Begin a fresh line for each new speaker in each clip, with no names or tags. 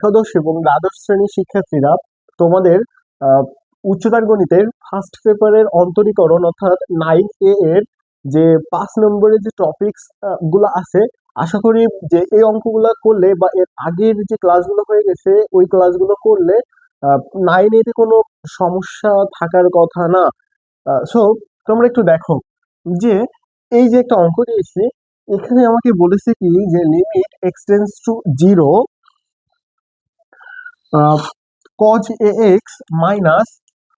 একাদশ এবং দ্বাদশ শ্রেণির শিক্ষার্থীরা তোমাদের উচ্চতর গণিতের ফার্স্ট পেপারের অন্তরীকরণ অর্থাৎ নাইন এ এর যে পাঁচ নম্বরের যে টপিকসগুলো আছে, আশা করি যে এই অঙ্কগুলো করলে বা এর আগের যে ক্লাসগুলো হয়ে গেছে, ওই ক্লাসগুলো করলে নাইন এতে কোনো সমস্যা থাকার কথা না। সো তোমরা একটু দেখো যে এই যে একটা অঙ্ক দিয়েছি, এখানে আমাকে বলেছে কি যে limit x tends to zero cos A x minus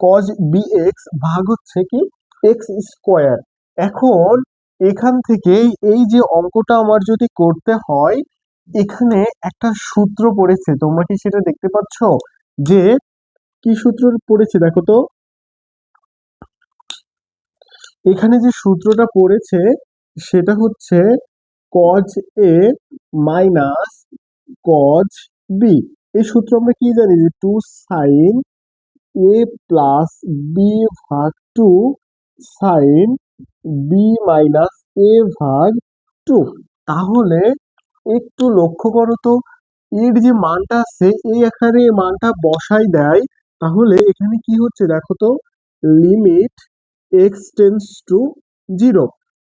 cos B x ভাগ হচ্ছে কি এক্স স্কোয়ার এখন এখান থেকে এই যে অঙ্কটা আমার যদি করতে হয়, এখানে একটা সূত্র পড়েছে। তোমরা কি সেটা দেখতে পাচ্ছ? যে কি সূত্র পড়েছে দেখো তো? এখানে যে সূত্রটা পড়েছে, সেটা হচ্ছে cos A minus cos B এই সূত্র আমরা কি জানি যে two sine A plus B ভাগ two sine B minus A ভাগ টু তাহলে একটু লক্ষ্য করো তো, এর যে মানটা আছে, এই এখানে মানটা বসাই দেয়, তাহলে এখানে কি হচ্ছে দেখো তো limit x tends to zero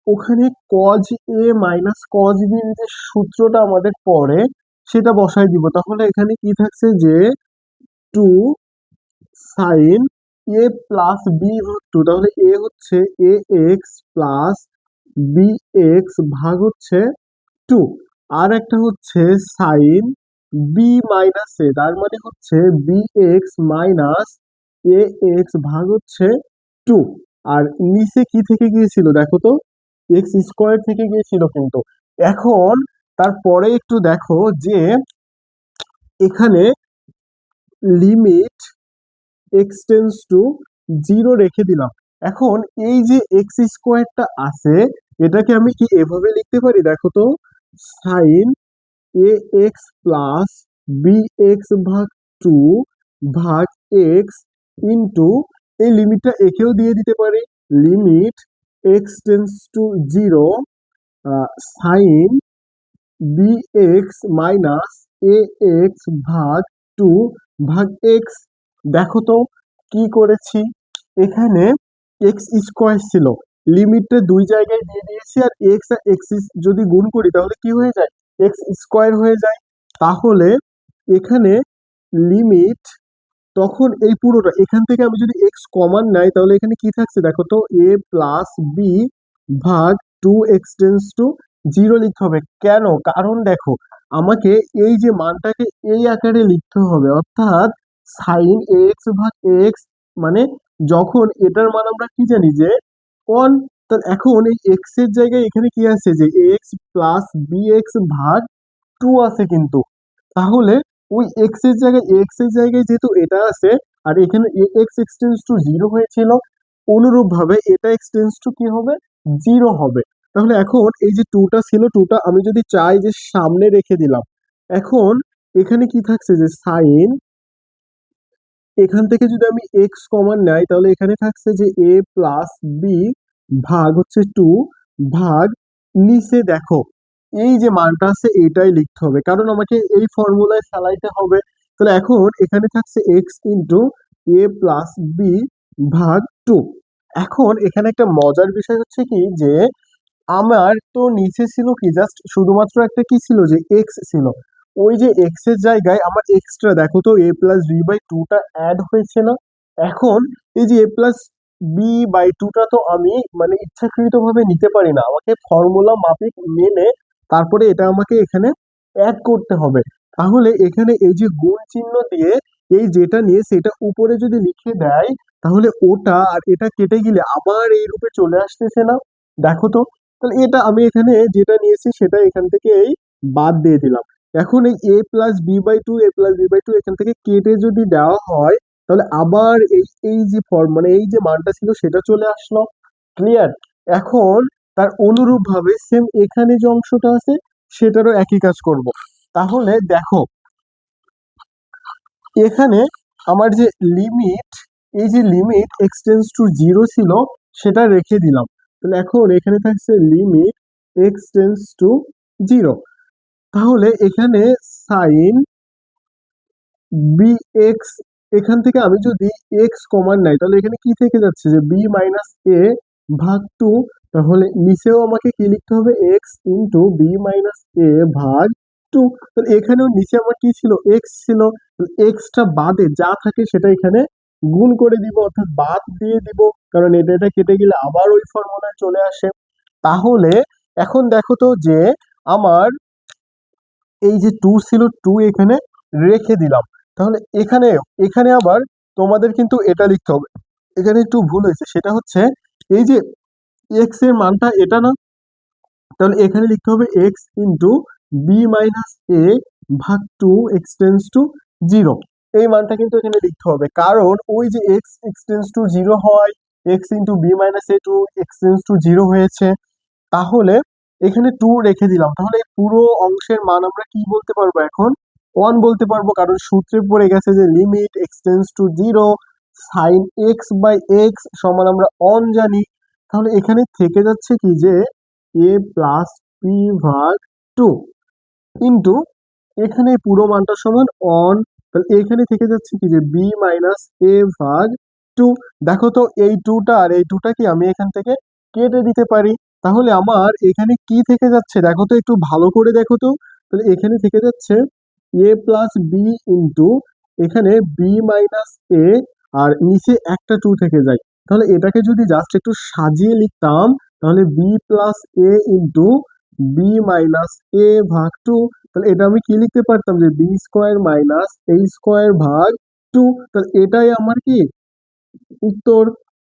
ওখানে cos A minus cos B যে সূত্রটা আমাদের পড়ে সেটা বসাই দিব। তাহলে এখানে কি থাকছে যে two sine A plus B ভাগ টু তাহলে এ হচ্ছে A x plus B x ভাগ হচ্ছে টু আর একটা হচ্ছে সাইন বি মাইনাস এ তার মানে হচ্ছে B x minus A x ভাগ হচ্ছে টু আর নিচে কি থেকে গিয়েছিল দেখো তো? এক্স স্কোয়ার থেকে গিয়েছিল কিন্তু। এখন তারপরে একটু দেখো যে এখানে limit x tends to zero রেখে দিলাম। এখন এই যে এক্স স্কোয়ারটা আছে, এটাকে আমি কি এভাবে লিখতে পারি? দেখো তো sine A x plus B x ভাগ টু ভাগ এক্স ইন্টু এই লিমিটটা একেও দিয়ে দিতে পারি। Limit x tends to zero sine B x minus A x ভাগ টু ভাগ এক্স দেখো তো, কি করেছি? এখানে এক্স স্কোয়ার ছিল। লিমিটটা দুই জায়গায় দিয়ে দিয়েছি আর এক্স আর এক্স যদি গুণ করি, তাহলে কি হয়ে যায়? এক্স স্কোয়ার হয়ে যায়। তাহলে এখানে লিমিট তখন এই পুরোটা, এখান থেকে আমি যদি এক্স কমান নেই তাহলে এখানে কি থাকছে? দেখো তো এ প্লাস বি ভাগ টু এক্স টু জিরো লিখতে হবে। কেন? কারণ দেখো, আমাকে এই যে মানটাকে এই আকারে লিখতে হবে, অর্থাৎ সাইন এক্স ভাগ এক্স মানে যখন এটার মান আমরা কি জানি যে ওয়ান তাহলে এখন এই এক্সের জায়গায় এখানে কি আছে যে এক্স প্লাস বি এক্স ভাগ টু আছে কিন্তু। তাহলে ওই এক্সের জায়গায় এক্সের জায়গায় যেহেতু এটা আছে, আর এখানে এক্স এক্সটেন্স টু জিরো হয়েছিল অনুরূপ ভাবে এটা এক্সটেন্স টু কি হবে? জিরো হবে। তাহলে এখন এই যে টুটা ছিল টুটা আমি যদি চাই যে সামনে রেখে দিলাম, এখন এখানে কি থাকছে যে সাইন এখান থেকে যদি আমি এক্স কমন নেই তাহলে এখানে থাকছে যে এ প্লাস বি ভাগ হচ্ছে টু ভাগ নিচে দেখো, এই যে মানটা আছে এটাই লিখতে হবে, কারণ আমাকে এই ফর্মুলায় ফেলাইতে হবে। তাহলে এখন এখানে থাকছে x into A plus B ভাগ টু এখন এখানে একটা মজার বিষয় হচ্ছে কি যে আমার তো নিচে ছিল কি? জাস্ট শুধুমাত্র একটা কি ছিল যে এক্স ছিল। ওই যে এক্সের জায়গায় আমার এক্সট্রা দেখো তো এ প্লাস বি বাই টুটা অ্যাড হয়েছে না? এখন এই যে এ প্লাস বি বাই টুটা তো আমি মানে ইচ্ছাকৃত ভাবে নিতে পারি না। আমাকে ফর্মুলা মাফিক মেনে তারপরে এটা আমাকে এখানে অ্যাড করতে হবে। তাহলে এখানে এই যে গুণ চিহ্ন দিয়ে এই যেটা নিয়ে সেটা উপরে যদি লিখে দেয়, তাহলে ওটা আর এটা কেটে গেলে আবার এই রূপে চলে আসতেছে না? দেখো তো। তাহলে এটা আমি এখানে যেটা নিয়েছি সেটা এখান থেকে এই বাদ দিয়ে দিলাম। এখন এই A plus B by two A plus B by two এখান থেকে কেটে যদি দেওয়া হয়, তাহলে আবার এই এই যে ফর্ম মানে এই যে মানটা ছিল সেটা চলে আসলো। ক্লিয়ার এখন তার অনুরূপ ভাবে সেম এখানে যে অংশটা আছে, সেটারও একই কাজ করব। তাহলে দেখো, এখানে আমার যে লিমিট এই যে লিমিট এক্সটেন্স টু জিরো ছিল, সেটা রেখে দিলাম। তাহলে এখন এখানে থাকছে লিমিট এক্সটেন্স টু জিরো তাহলে এখানে সাইন বি এক্স এখান থেকে আমি যদি এক্স কমান নাই, তাহলে এখানে কি থেকে যাচ্ছে? যে বি মাইনাস এ ভাগ টু তাহলে নিচেও আমাকে কি লিখতে হবে? X into b minus a ভাগ টু তাহলে এখানেও নিচে আমার কি ছিল? এক্স ছিল। এক্সটা বাদে যা থাকে সেটা এখানে গুণ করে দিব, অর্থাৎ বাদ দিয়ে দিব, কারণ এটা এটা কেটে গেলে আবার ওই ফর্মুলায় চলে আসে। তাহলে এখন দেখো তো যে আমার এই যে টু ছিল টু এখানে রেখে দিলাম। তাহলে এখানে এখানে আবার তোমাদের কিন্তু এটা লিখতে হবে। এখানে একটু ভুল হয়েছে, সেটা হচ্ছে এই যে এক্সের মানটা এটা না, তাহলে এখানে লিখতে হবে x into b minus a ভাগ টু এক্সটেন্স টু জিরো এই মানটা কিন্তু এখানে লিখতে হবে। কারণ ওই যে x x tends to zero হয় x into b minus a two x tends to zero হয়েছে, তাহলে এখানে টু রেখে দিলাম। তাহলে পুরো অংশের মান আমরা কি বলতে পারব এখন? ওয়ান বলতে পারব, কারণ সূত্রে পড়ে গেছে যে limit x tends to zero sine x by x সমান আমরা অন জানি। তাহলে এখানে থেকে যাচ্ছে কি যে এ প্লাস পি ভাগ টু ইন্টু এখানে পুরো মানটা সমান অন তাহলে এখানে থেকে যাচ্ছে কি যে বি মাইনাস এ ভাগ টু দেখো তো এই টুটা আর এই টুটা কি আমি এখান থেকে কেটে দিতে পারি? তাহলে আমার এখানে কি থেকে যাচ্ছে? দেখো তো একটু ভালো করে দেখো তো। তাহলে এখানে থেকে যাচ্ছে এ প্লাস বি ইন্টু এখানে বি মাইনাস এ আর নিচে একটা টু থেকে যায়। তাহলে এটাকে যদি জাস্ট একটু সাজিয়ে লিখতাম, তাহলে b plus a into b minus a ভাগ টু তাহলে এটা আমি কি লিখতে পারতাম যে b square minus a square ভাগ টু তাহলে এটাই আমার কি উত্তর